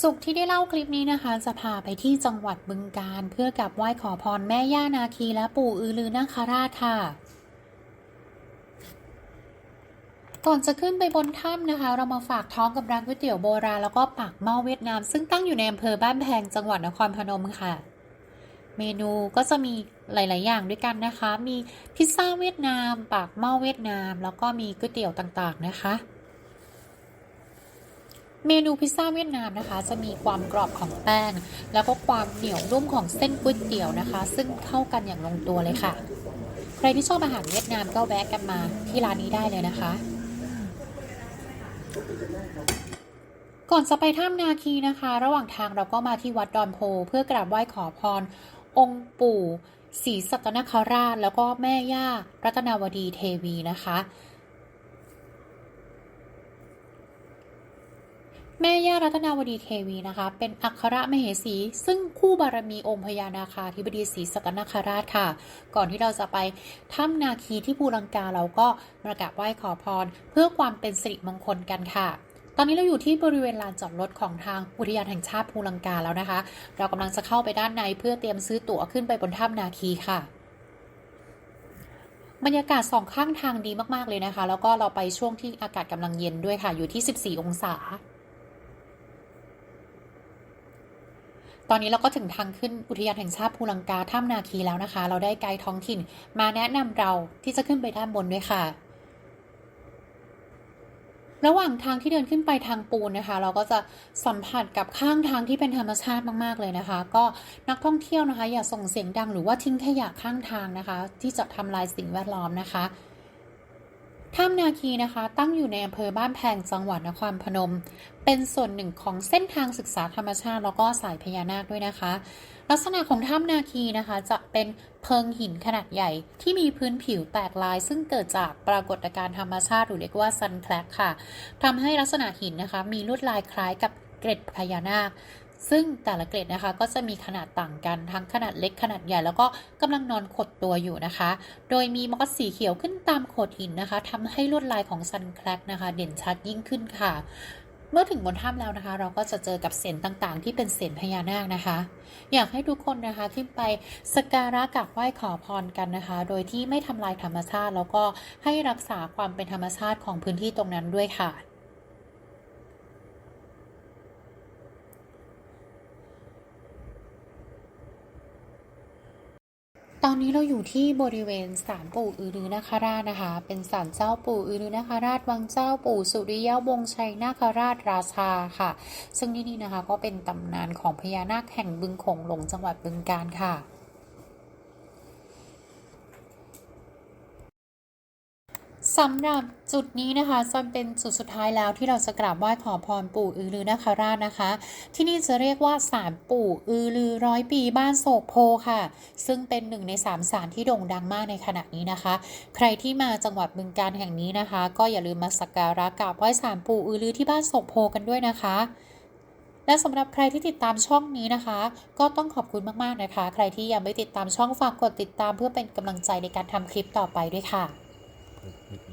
สุขที่ได้เล่าคลิปนี้นะคะ จะพาไปที่จังหวัดบึงกาฬเพื่อกราบไหว้ขอพรแม่ย่านาคีและปู่อือลือนาคาราชค่ะ ก่อนจะขึ้นไปบนถ้ำนะคะ เรามาฝากท้องกับร้านก๋วยเตี๋ยวโบราณแล้วก็ปากหม้อเวียดนาม ซึ่งตั้งอยู่ในอำเภอบ้านแพงจังหวัดนครพนมค่ะ เมนูก็จะมีหลาย ๆ อย่างด้วยกันนะคะ มีพิซซ่าเวียดนาม ปากหม้อเวียดนาม แล้วก็มีก๋วยเตี๋ยวต่าง ๆ นะคะ เมนูพิซซ่าเวียดนามนะคะ จะมีความกรอบของแป้ง แล้วก็ความเหนียวนุ่มของเส้นก๋วยเตี๋ยวนะคะ ซึ่งเข้ากันอย่างลงตัวเลยค่ะ ใครที่ชอบอาหารเวียดนามก็แวะกันมาที่ร้านนี้ได้เลยนะคะ ก่อนจะไปถ้ำนาคีนะคะ ระหว่างทางเราก็มาที่วัดดอนโพ เพื่อกราบไหว้ขอพร องค์ปู่ศรีสัตนคราช แล้วก็แม่ย่ารัตนาวดีเทวีนะคะ แม่ย่ารัตนาวดีเทวีนะคะ เป็นอัครมเหสี ซึ่งคู่บารมีองค์พญานาคาธิบดีศรีสัตนคราชค่ะ ก่อนที่เราจะไปถ้ำนาคีที่ภูลังกาเราก็มากราบไหว้ขอพร เพื่อความเป็นสิริมงคลกันค่ะ ตอนนี้เราอยู่ที่บริเวณลานจอดรถของทางอุทยานแห่งชาติภูลังกาแล้วนะคะ เรากำลังจะเข้าไปด้านในเพื่อเตรียมซื้อตั๋วขึ้นไปบนถ้ำนาคีค่ะบรรยากาศสองข้างทางดีมาก ๆ เลยนะคะ แล้วก็เราไปช่วงที่อากาศกำลังเย็นด้วยค่ะ อยู่ที่ 14 องศา ตอนนี้เราก็ถึงทางขึ้นอุทยานแห่งชาติภูลังกาถ้ำนาคีแล้วนะคะ เราได้ไกด์ท้องถิ่นมาแนะนำเราที่จะขึ้นไปด้านบนด้วยค่ะ ระหว่างทางที่เดินขึ้นไปทางปูนนะคะ เราก็จะสัมผัสกับข้างทางที่เป็นธรรมชาติมากๆเลยนะคะ ก็นักท่องเที่ยวนะคะ อย่าส่งเสียงดังหรือว่าทิ้งขยะข้างทางนะคะ ที่จะทำลายสิ่งแวดล้อมนะคะ ถ้ำนาคีนะคะตั้งอยู่ในอำเภอบ้านแพงจังหวัดนครพนม เป็นส่วนหนึ่งของเส้นทางศึกษาธรรมชาติ แล้วก็สายพญานาคด้วยนะคะ ลักษณะของถ้ำนาคีนะคะ จะเป็นเพิงหินขนาดใหญ่ที่มีพื้นผิวแตกลาย ซึ่งเกิดจากปรากฏการณ์ธรรมชาติหรือเรียกว่าซันแคลกค่ะทำให้ลักษณะหินนะคะ มีลวดลายคล้ายกับเกร็ดพญานาค ซึ่งแต่ละเกร็ดนะคะก็จะมีขนาดต่างกันทั้งขนาดเล็กขนาดใหญ่แล้วก็กำลังนอนขดตัวอยู่นะคะ โดยมีมอสสีเขียวขึ้นตามโขดหินนะคะทำให้ลวดลายของซันแคลกนะคะ เด่นชัดยิ่งขึ้นค่ะ เมื่อถึงบนถ้ำแล้วนะคะ เราก็จะเจอกับเสียนต่างๆ ที่เป็นเสียนพญานาคนะคะ อยากให้ทุกคนนะคะขึ้นไปสักการะกราบไหว้ขอพรกันนะคะ โดยที่ไม่ทำลายธรรมชาติ แล้วก็ให้รักษาความเป็นธรรมชาติของพื้นที่ตรงนั้นด้วยค่ะ ตอนนี้เราอยู่ที่บริเวณศาลปู่อือรือนาคราชนะคะ เป็นศาลเจ้าปู่อือรือนาคราชวังเจ้าปู่สุริยวงชัยนาคาราชราชาค่ะ ซึ่งที่นี่นะคะก็เป็นตำนานของพญานาคแห่งบึงโขงหลงจังหวัดบึงกาฬค่ะ สำหรับจุดนี้นะคะจะเป็นจุดสุดท้ายแล้วที่เราจะกราบไหว้ขอพรปู่อือลือนาคราชนะคะ ที่นี่จะเรียกว่าศาลปู่อือลือร้อยปีบ้านโศกโพค่ะ ซึ่งเป็นหนึ่งในสามศาลที่โด่งดังมากในขณะนี้นะคะ ใครที่มาจังหวัดบึงกาฬแห่งนี้นะคะ ก็อย่าลืมมาสักการะกราบไหว้ศาลปู่อือลือที่บ้านโศกโพกันด้วยนะคะและสำหรับใครที่ติดตามช่องนี้นะคะ ก็ต้องขอบคุณมากๆนะคะ ใครที่ยังไม่ติดตามช่องฝากกดติดตามเพื่อเป็นกำลังใจในการทำคลิปต่อไปด้วยค่ะ Mm-hmm.